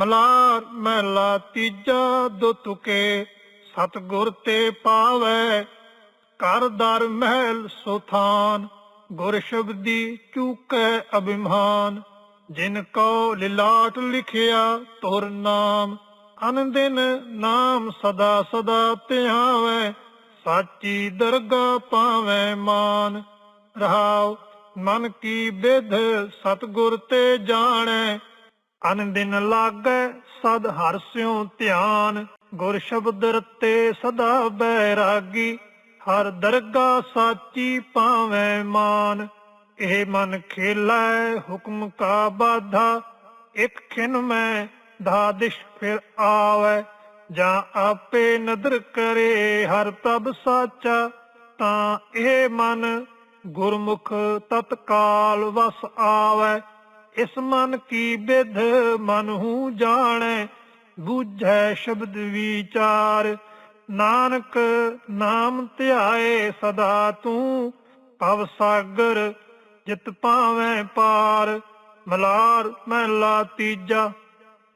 ਮਲਾਰ ਮਹਿਲਾ ਤੀਜਾ ਦੋ ਤੁਕੇ, ਸਤਗੁਰ ਤੇ ਪਾਵੈ। ਘਰ ਦਰ ਮਹਿਲ ਸੁਥਾਨ, ਗੁਰ ਸ਼ਬਦੀ ਚੂਕੈ ਅਭਿਮਾਨ। ਜਿਨ ਕੋ ਲਿਲਾਟ ਲਿਖਿਆ ਤੁਰ ਨਾਮ ਅਨਦਿਨ ਨਾਮ ਸਦਾ ਸਦਾ ਧਿਆਵੈ। ਸਾਚੀ ਦਰਗਾ ਪਾਵੈ ਮਾਨ। ਰਹਾਉ ਮਨ ਕੀ ਬਿਧ ਸਤਗੁਰ ਤੇ ਜਾਣੈ। ਅਨ ਦਿਨ ਲਾਗੈ, ਸਦ ਹਰਸਿਉ ਧਿਆਨ, ਗੁਰ ਸ਼ਬਦ ਰਤੇ ਸਦਾ ਬੈਰਾਗੀ, ਹਰ ਦਰਗਾ ਸਾਚੀ ਪਾਵੈ ਮਾਨ। ਇਹ ਮਨ ਖੇਲੈ, ਹੁਕਮ ਕਾ ਬਾਧਾ, ਇਕ ਖਿਨ ਮੈਂ ਧਾਦਿਸ਼ ਫਿਰ ਆਵੈ। ਜਾਂ ਆਪੇ ਨਦਰ ਕਰੇ ਹਰ ਤਬ ਸਾਚਾ, ਤਾਂ ਇਹ ਮਨ ਗੁਰਮੁਖ ਤਤਕਾਲ ਵਸ ਆਵੈ। ਇਸ ਮਨ ਕੀ ਵਿਧ ਮਨ ਹੂ ਜਾਣੈ, ਬੂਝੈ ਸ਼ਬਦ ਵਿਚਾਰ। ਨਾਨਕ ਨਾਮ ਧਿਆਏ ਸਦਾ ਤੂੰ, ਭਵ ਸਾਗਰ ਜਿਤ ਪਾਵੈ ਪਾਰ। ਮਲਾਰ ਮਹਿਲਾ ਤੀਜਾ,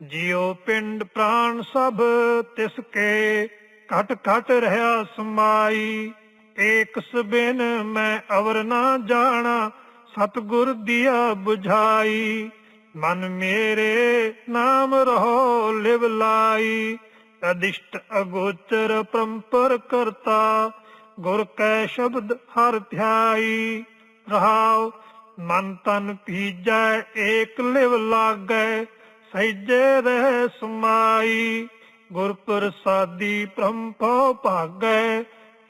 ਜਿਉ ਪਿੰਡ ਪ੍ਰਾਣ ਸਭ ਤਿਸ ਕੇ, ਘਟ ਘਟ ਰਹਾ ਸਮਾਈ। ਏਕਸ ਬਿਨ ਮੈਂ ਅਵਰ ਨਾ ਜਾਣਾ ਸਤਗੁਰ ਦੀਆ 부ਝਾਈ ਮਨ ਮੇਰੇ ਨਾਮ ਰਹੋ, ਲਿਵ ਲਾਈ। ਅਦਿਸ਼ਟ ਅਗੋਚਰ ਪਰੰਪਰ ਕਰਤਾ, ਗੁਰ ਕੈ ਸ਼ਬਦ ਹਰ ਧਿਆਈ। ਰਹਾਉ, ਮਨ ਤਨ ਭੀਜੈ, ਏਕ ਲਿਵ ਲਾਗੈ, ਸਹਿਜੇ ਰਹਿ ਸਮਾਈ। ਗੁਰ ਪ੍ਰਸਾਦੀ ਪ੍ਰੰਭੋ ਭਾਗੈ,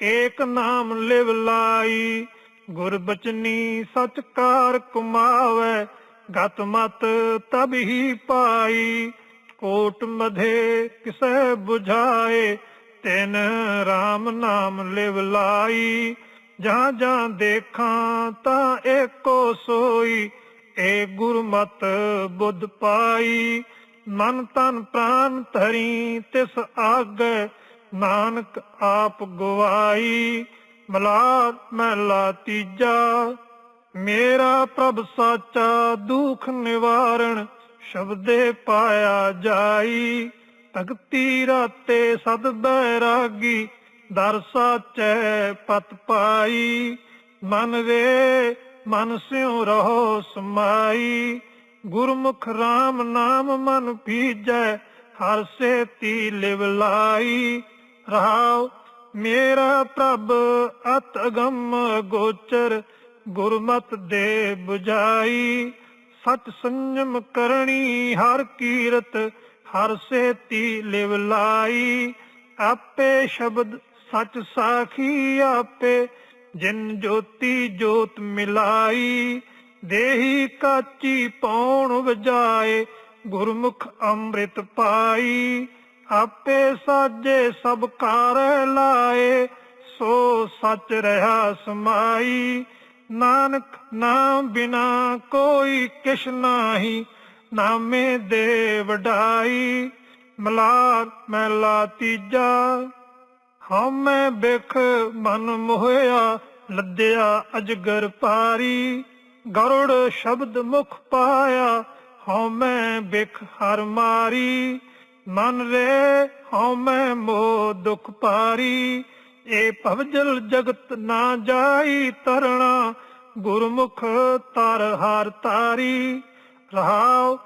ਏਕ ਨਾਮ ਲਿਵ ਲਾਈ। ਗੁਰਬਚਨੀ ਬਚਨੀ ਸਚ ਗਤ ਮਤ ਤਬ ਹੀ ਪਾਈ। ਕੋਟ ਮਧੇ ਕਿਸੈ 부ਝਾਏ ਤਿਨ RAM ਨਾਮ ਲਿਵ ਲਾਈ। ਜਾਂ ਜਾਂ ਦੇਖਾਂ ਤਾਂ ਏਕੋ ਸੋਈ, ਏ ਗੁਰਮਤ ਬੁੱਧ ਪਾਈ। ਮਨ ਤਨ ਪ੍ਰਾਨ ਧਰੀ ਤਿਸ ਆਗੈ, ਨਾਨਕ ਆਪ ਗਵਾਈ। ਮਲਾਰ ਮਹਿਲਾ ਤੀਜਾ, ਮੇਰਾ ਪ੍ਰਭ ਸਾਚਾ ਦੁਖ ਨਿਵਾਰਣ, ਸ਼ਬਦੇ ਪਾਇਆ ਜਾਈ। ਭਗਤੀ ਰਾਤੇ ਸਦ ਬੈਰਾਗੀ, ਦਰ ਸਾਚੈ ਪਤ ਪਾਈ। ਮਨ ਵੇ, ਮਨ ਸਿਉ ਰਹੋ ਸਮਾਈ। ਗੁਰਮੁਖ RAM ਨਾਮ ਮਨ ਭੀਜੈ, ਹਰ ਸੇਤੀ ਲਿਵ ਲਾਈ। ਰਹਾਉ ਮੇਰਾ ਪ੍ਰਭ ਅਤ ਅਗੰਮ ਗੋਚਰ, ਗੁਰਮਤ ਦੇ 부ਝਾਈ ਸਤ ਸੰਜਮ ਕਰਨੀ ਹਰ ਕੀਰਤ, ਹਰ ਸੇਤੀ ਲਿਵ ਲਾਈ। ਆਪੇ ਸ਼ਬਦ ਸਚ ਸਾਖੀ, ਆਪੇ ਜਿਨ ਜੋਤੀ ਜੋਤ ਮਿਲਾਈ। ਦੇਹੀ ਕਾਚੀ ਪੌਣ ਵਜਾਏ ਗੁਰਮੁਖ ਅੰਮ੍ਰਿਤ ਪਾਈ। ਆਪੇ ਸਾਜੇ ਸਭ ਕਾਰ ਲਾਏ, ਸੋ ਸੱਚ ਰਹਾ ਸਮਾਈ। ਨਾਨਕ ਨਾਮ ਬਿਨਾ ਕੋਈ ਕਿਛ ਨਾਹੀ, ਨਾਮੇ ਦੇ ਵਡਾਈ ਮਲਾਰ ਮਹਿਲਾ ਤੀਜਾ ਹਉਮੈ ਬਿਖ ਮਨ ਮੋਹਿਆ, ਲੱਦਿਆ ਅਜਗਰ ਪਾਰੀ ਗਰੁੜ ਸ਼ਬਦ ਮੁਖ ਪਾਇਆ ਹਉਮੈ ਬਿਖ ਹਰ ਮਾਰੀ। ਮਨ ਰੇ ਹਉਮੈ ਮੋ ਦੁਖ ਪਾਰੀ, ਏ ਭਵਜਲ ਜਗਤ ਨਾ ਜਾਈ ਤਰਣਾ, ਗੁਰਮੁਖ ਤਰ ਹਰ ਤਾਰੀ। ਰਹਾਉ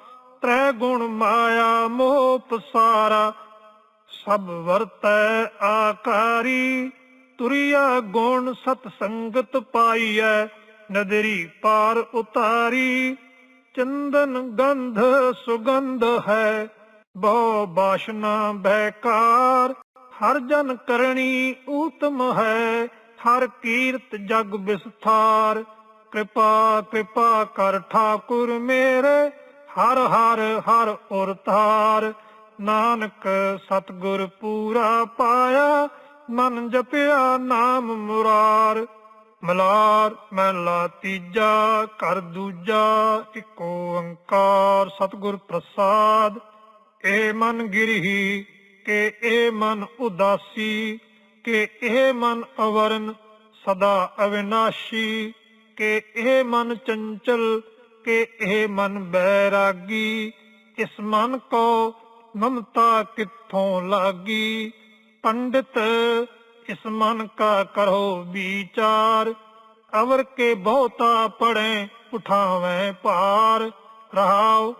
ਤ੍ਰੈ ਗੁਣ ਮਾਇਆ ਮੋਹ ਪਸਾਰਾ, ਸਭ ਵਰਤੈ ਆਕਾਰੀ। ਤੁਰਿਆ ਗੁਣ ਸਤ ਸੰਗਤ ਪਾਈਐ, ਨਦਰੀ ਪਾਰ ਉਤਾਰੀ। ਚੰਦਨ ਗੰਧ ਸੁਗੰਧ ਹੈ ਬਹੁ ਬਾਸ਼ਨਾ ਬੈਕਾਰ ਹਰ ਜਨ ਕਰਣੀ ਊਤਮ ਹੈ, ਹਰ ਕੀਰਤ ਜਗ ਵਿਸਥਾਰ। ਕਿਰਪਾ ਕਿਰਪਾ ਕਰ ਠਾਕੁਰ ਮੇਰੇ, ਹਰ ਹਰ ਹਰ ਔਰ ਤਾਰ ਨਾਨਕ ਸਤਗੁਰ ਪੂਰਾ ਪਾਇਆ, ਮਨ ਜਪਿਆ ਨਾਮ ਮੁਰਾਰ। ਮਲਾਰ, ਮਹਿਲਾ ਤੀਜਾ ਕਰ ਦੂਜਾ, ਇਕ ਓੰਕਾਰ, ਸਤਗੁਰ ਪ੍ਰਸਾਦ। ਏ ਮਨ ਗਿਰਹੀ ਕਿ ਇਹ ਮਨ ਉਦਾਸੀ, ਕਿ ਇਹ ਮਨ ਅਵਰਨ ਸਦਾ ਅਵਿਨਾਸ਼ੀ, ਕਿ ਇਹ ਮਨ ਚੰਚਲ, ਕਿ ਇਹ ਮਨ ਬੈਰਾਗੀ, ਇਸ ਮਨ ਕੋ ਮਮਤਾ ਕਿੱਥੋਂ ਲਾਗੀ? ਪੰਡਿਤ, ਇਸ ਮਨ ਕਾ ਕਰੋ ਵਿਚਾਰ, ਅਵਰ ਕੇ ਬਹੁਤਾ ਪੜੈ ਉਠਾਵੇਂ ਭਾਰ, ਰਹਾਉ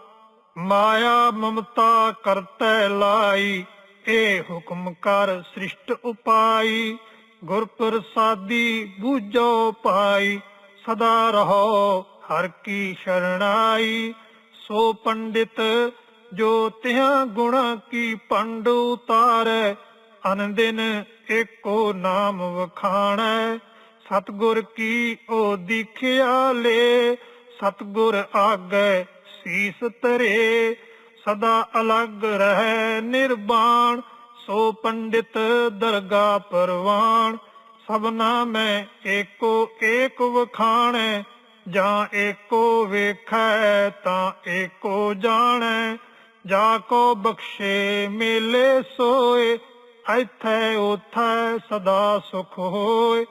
ਮਾਇਆ ਮਮਤਾ ਕਰਤੈ ਲਾਈ ਏ ਹੁਕਮ ਕਰ ਸ੍ਰਿਸ਼ਟ ਉਪਾਈ। ਗੁਰ ਪ੍ਰਸਾਦੀ ਬੂਝੋ ਪਾਈ, ਸਦਾ ਰਹੋ ਹਰ ਕੀ ਸ਼ਰਣਾਈ। ਸੋ ਪੰਡਿਤ ਜੋ ਤਿਹਾਂ ਗੁਣਾ ਕੀ ਪੰਡ ਉਤਾਰੈ, ਅਨੰਦਿਨ ਏਕੋ ਨਾਮ ਵਖਾਣੈ। ਸਤਗੁਰ ਕੀ ਉਹ ਦੀਖਿਆ ਲੇ, ਸਤਗੁਰ ਆਗੈ ਸੀਸ ਤਰੇ ਸਦਾ ਅਲੱਗ ਰਹਿ ਨਿਰਵਾਣ ਸੋ ਪੰਡਿਤ ਦਰਗਾ ਪਰਵਾਨ ਸਭਨਾ ਮੈਂ ਏਕੋ ਏਕ ਵਖਾਣੈ, ਜਾਂ ਏਕੋ ਵੇਖੈ ਤਾਂ ਏਕੋ ਜਾਣੈ। ਜਾ ਕੋ ਬਖਸ਼ੇ ਮੇਲੇ ਸੋਏ, ਐਥੈ ਉਥੈ ਸਦਾ ਸੁਖ ਹੋਏ।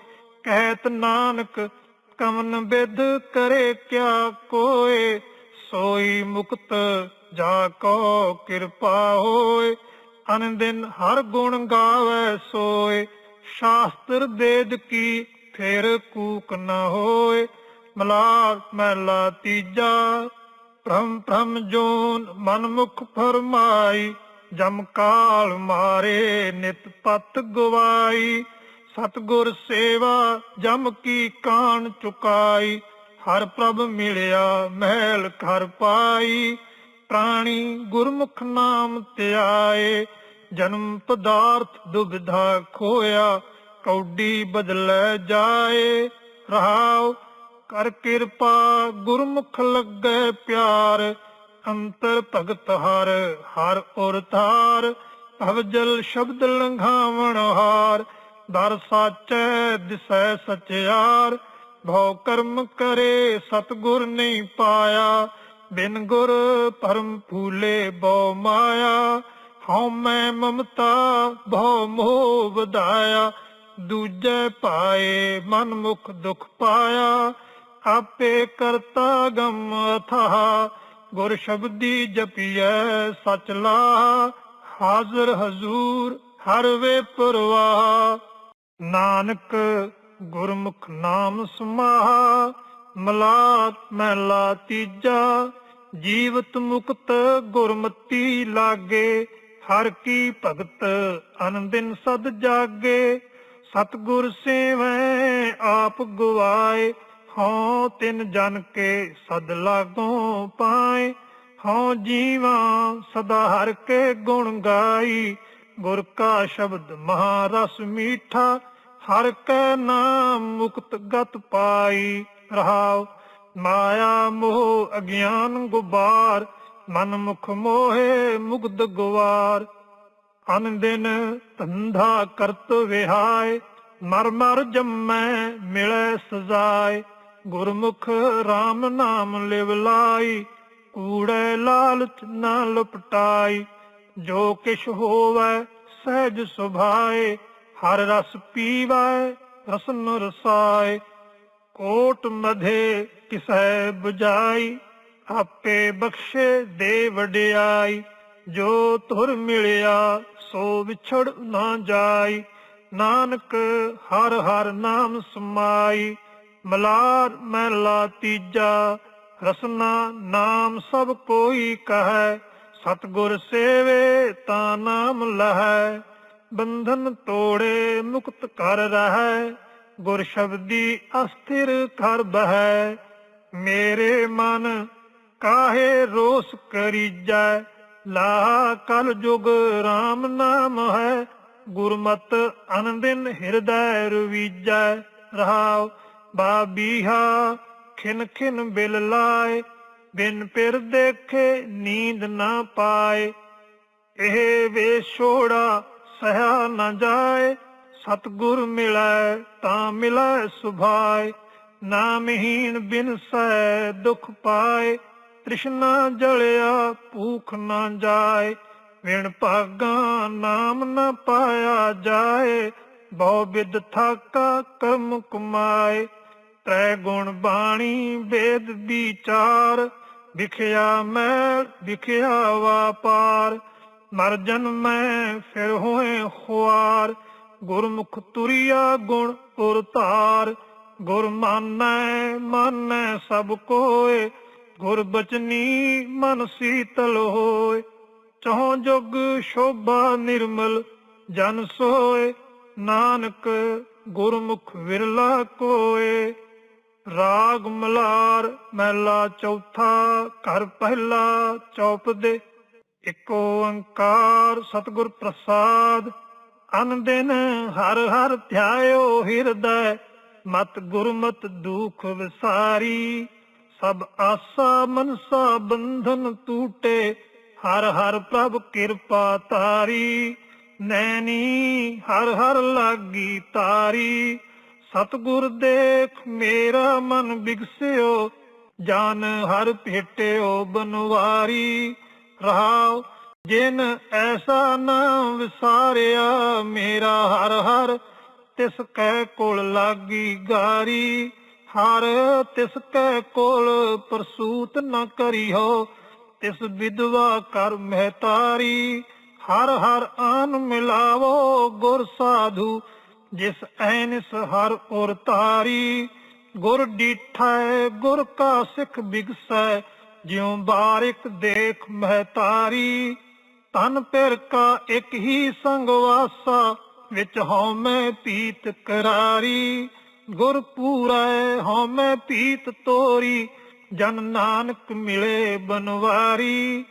ਕਹਿਤ ਨਾਨਕ ਕਮਨ ਬਿਦ ਕਰੇ ਕਿਆ ਕੋਏ ਸੋਈ ਮੁਕਤ ਜਾ ਕੋ ਕਿਰਪਾ ਹੋਏ, ਅਨੰਦਿਨ ਹਰ ਗੁਣ ਗਾਵੇ ਸੋਏ। ਸ਼ਾਸਤਰ ਦੇਦ ਕੀ ਫਿਰ ਕੂਕ ਨ ਹੋਏ ਮਲਾ ਮਹਿਲਾ ਤੀਜਾ। ਭ੍ਰਮ ਭ੍ਰਮ ਜੋਨ ਮਨ ਮੁਖ ਫਰਮਾਈ, ਜਮ ਕਾਲ ਮਾਰੇ ਨਿਤ ਪਤ ਗਵਾਈ। ਸਤਗੁਰ ਸੇਵਾ ਜਮ ਕੀ ਕਾਣ ਚੁਕਾਈ ਹਰ ਪ੍ਰਭ ਮਿਲਿਆ, ਮਹਿਲ ਘਰ ਪਾਈ, ਪ੍ਰਾਣੀ ਗੁਰਮੁਖ ਨਾਮ ਧਿਆਏ, ਜਨਮ ਪਦਾਰਥ ਦੁਬਿਧਾ ਖੋਇਆ, ਕੌਡੀ ਬਦਲੇ ਜਾਏ, ਰਹਾਉ ਕਰ ਕਿਰਪਾ, ਗੁਰਮੁਖ ਲੱਗੇ ਪਿਆਰ, ਅੰਤਰ ਭਗਤ ਹਰ ਹਰ ਔਰ ਥਾਰ ਭਵਜਲ ਸ਼ਬਦ ਲੰਘਾਵਣ ਹਾਰ, ਦਰ ਸਾਚੈ, ਦਿਸੈ ਸਚਿਆਰ ਭਉ ਕਰਮ ਕਰੇ, ਸਤਗੁਰ ਨਹੀਂ ਪਾਇਆ। ਬਿਨ ਗੁਰ ਪਰਮ ਫੂਲੇ ਬਉ ਮਾਇਆ। ਹਉ ਮੈਂ ਮਮਤਾ ਭਉ ਮੋਹ ਵਧਾਇਆ। ਦੂਜੇ ਪਾਏ ਮਨ ਮੁਖ ਦੁਖ ਪਾਇਆ। ਆਪੇ ਕਰਤਾ ਗਮ ਅਥਾ ਗੁਰ ਸ਼ਬਦੀ ਜਪੀਐ ਸਚ ਲਾ ਹਾਜ਼ਰ ਹਜ਼ੂਰ ਹਰ ਵੇ ਪਰਵਾਹ। ਨਾਨਕ ਗੁਰਮੁਖ ਨਾਮ ਸਮਾਹਾ ਮਲਾਤ ਮਹਿਲਾ ਤੀਜਾ, ਜੀਵਤ ਮੁਕਤ ਗੁਰਮਤੀ ਲਾਗੇ, ਹਰ ਕੀ ਭਗਤ ਅਨੰਦਿਨ ਸਦ ਜਾਗੇ, ਸਤਗੁਰ ਸੇਵੈ ਆਪ ਗਵਾਏ ਹਉ ਤਿਨ ਜਨ ਕੇ ਸਦ ਲਾਗੋਂ ਪਾਏ, ਹਉ ਜੀਵਾ ਸਦਾ ਹਰ ਕੇ ਗੁਣ ਗਾਈ, ਗੁਰ ਕਾ ਸ਼ਬਦ ਮਹਾਰਸ ਮੀਠਾ ਹਰ ਕੈ ਨਾਮ ਮੁਕਤ ਗਤ ਪਾਈ ਰਹਾਉ। ਮਾਇਆ ਮੋਹ ਅਗਿਆਨ ਗੁਬਾਰ, ਮਨ ਮੁਖ ਮੋਹੇ ਮੁਗਧ ਗਵਾਰ। ਅਨੰਦਿਨ ਧੰਧਾ ਕਰਤ ਵਿਹਾਏ, ਮਰ ਮਰ ਜੰਮੈ ਮਿਲੈ ਸਜ਼ਾਏ। ਗੁਰਮੁਖ RAM ਨਾਮ ਲਿਵ ਲਾਈ, ਕੂੜੇ ਲਾਲਚ ਨਾ ਲਪਟਾਈ। ਜੋ ਕਿਛ ਹੋਵੈ ਸਹਿਜ ਸੁਭਾਏ ਹਰ ਰਸ ਪੀਵੈ ਰਸਨ ਰਸਾਏ। ਕੋਟ ਮਧੇ ਕਿਸੈ 부ਜਾਈ ਆਪੇ ਬਖਸ਼ੇ ਦੇ ਵਡਿਆਈ। ਜੋ ਤੁਰ ਮਿਲਿਆ, ਸੋ ਵਿਛੜ ਨਾ ਜਾਈ। ਨਾਨਕ ਹਰ ਹਰ ਨਾਮ ਸਮਾਈ। ਮਲਾਰ ਮਹਿਲਾ ਤੀਜਾ, ਰਸਨਾ ਨਾਮ ਸਭ ਕੋਈ ਕਹੈ। ਸਤਗੁਰ ਸੇਵੇ ਤਾਂ ਨਾਮ ਲਹੈ। ਬੰਧਨ ਤੋੜੇ ਮੁਕਤ ਕਰ ਰਹੈ, ਗੁਰ ਸ਼ਬਦੀ ਅਸਥਿਰ ਕਰ ਬਹੈ। ਮੇਰੇ ਮਨ ਕਾਹੇ ਰੋਸ ਕਰੀਜੈ ਲਾ ਕਲ ਜੁਗ RAM ਨਾਮ ਹੈ। ਗੁਰਮਤ ਅਨੰਦਿਨ ਹਿਰਦੈ ਰਵੀਜੈ, ਰਹਾਉ ਬਾਬੀਹਾ ਖਿਨ ਖਿਨ ਬਿਲ ਲਾਏ। ਬਿਨ ਪਿਰ ਦੇਖੇ ਨੀਂਦ ਨਾ ਪਾਏ। ਇਹ ਵੇ ਛੋੜਾ ਸਹਿਆ ਨਾ ਜਾਏ, ਸਤਗੁਰ ਮਿਲੈ ਤਾਂ ਮਿਲੈ ਸੁਭਾਏ। ਨਾਮਹੀਨ ਬਿਨ ਸੈ ਦੁਖ ਪਾਏ, ਤ੍ਰਿਸ਼ਨਾ ਜਲਿਆ ਭੂਖ ਨਾ ਜਾਏ। ਵਿਣ ਭਾਗਾ ਨਾਮ ਨਾ ਪਾਇਆ ਜਾਏ, ਬਹੁ ਬਿਦ ਥਾਕਾ ਕਰਮ ਕਮਾਏ। ਤ੍ਰੈ ਗੁਣ ਬਾਣੀ ਵੇਦ ਵਿਚਾਰ, ਵਿਖਿਆ ਮੈਲ ਵਿਖਿਆ ਵਾਪਾਰ। ਮਰ ਜਨਮੈ ਫਿਰ ਹੋਏ ਖੁਆਰ, ਗੁਰਮੁਖ ਤੁਰਿਆ ਗੁਣ ਪੁਰ ਧਾਰ। ਗੁਰ ਮਾਨੈ ਮਾਨੈ ਸਭ ਕੋਏ, ਗੁਰ ਬਚਨੀ ਮਨ ਸੀਤਲ ਹੋਏ। ਚਹੁ ਜੁਗ ਸ਼ੋਭਾ ਨਿਰਮਲ ਜਨ ਸੋਏ, ਨਾਨਕ ਗੁਰਮੁਖ ਵਿਰਲਾ ਕੋਏ। ਰਾਗ ਮਲਾਰ ਮਹਿਲਾ ਚੌਥਾ ਘਰ ਪਹਿਲਾ ਚੌਪ ਦੇ ਇਕ ਓੰਕਾਰ ਸਤਿਗੁਰ ਪ੍ਰਸਾਦ, ਅਨ ਦਿਨ ਹਰ ਹਰ ਧਿਆਇਓ ਹਿਰਦੈ, ਮਤ ਗੁਰਮਤ ਦੁਖ ਵਿਸਾਰੀ। ਸਭ ਆਸਾ ਮਨਸਾ ਬੰਧਨ ਟੂਟੇ ਹਰ ਹਰ ਪ੍ਰਭ ਕਿਰਪਾ ਤਾਰੀ ਨੈਣੀ ਹਰ ਹਰ ਲਾਗੀ ਤਾਰੀ। ਸਤਿਗੁਰ ਦੇਖ ਮੇਰਾ ਮਨ ਬਿਗਸਿਓ, ਜਾਨ ਹਰ ਭੇਟਿਓ ਬਨਵਾਰੀ। ਰਹਾਉ, ਜਿਨ ਐਸਾ ਨਾਮ ਵਿਸਾਰਿਆ, ਮੇਰਾ ਹਰ ਹਰ, ਤਿਸ ਕੈ ਕੋਲ ਲਾਗੀ ਗਾਰੀ। ਹਰ ਤਿਸ ਕੈ ਕੋਲ ਪਰਸੂਤ ਨ ਕਰੀਓ ਤਿਸ ਵਿਦਵਾ ਕਰ ਮਹਤਾਰੀ ਹਰ ਹਰ ਆਨ ਮਿਲਾਵੋ ਗੁਰ ਸਾਧੂ, ਜਿਸ ਐਨਿਸ ਹਰ ਔਰ ਤਾਰੀ। ਗੁਰ ਡੀਠੈ, ਗੁਰ ਕਾ ਸਿੱਖ ਬਿਗਸੈ ਜਿਉ ਬਾਰਿਕ ਦੇਖ ਮਹਤਾਰੀ ਤਨ ਪਿਰ ਕਾ ਇੱਕ ਹੀ ਸੰਗ ਵਾਸਾ, ਵਿੱਚ ਹਉਮੈ ਪੀਤ ਕਰਾਰੀ। ਗੁਰ ਪੂਰੈ ਹਉਮੈ ਪੀਤ ਤੋਰੀ, ਜਨ ਨਾਨਕ ਮਿਲੇ ਬਨਵਾਰੀ।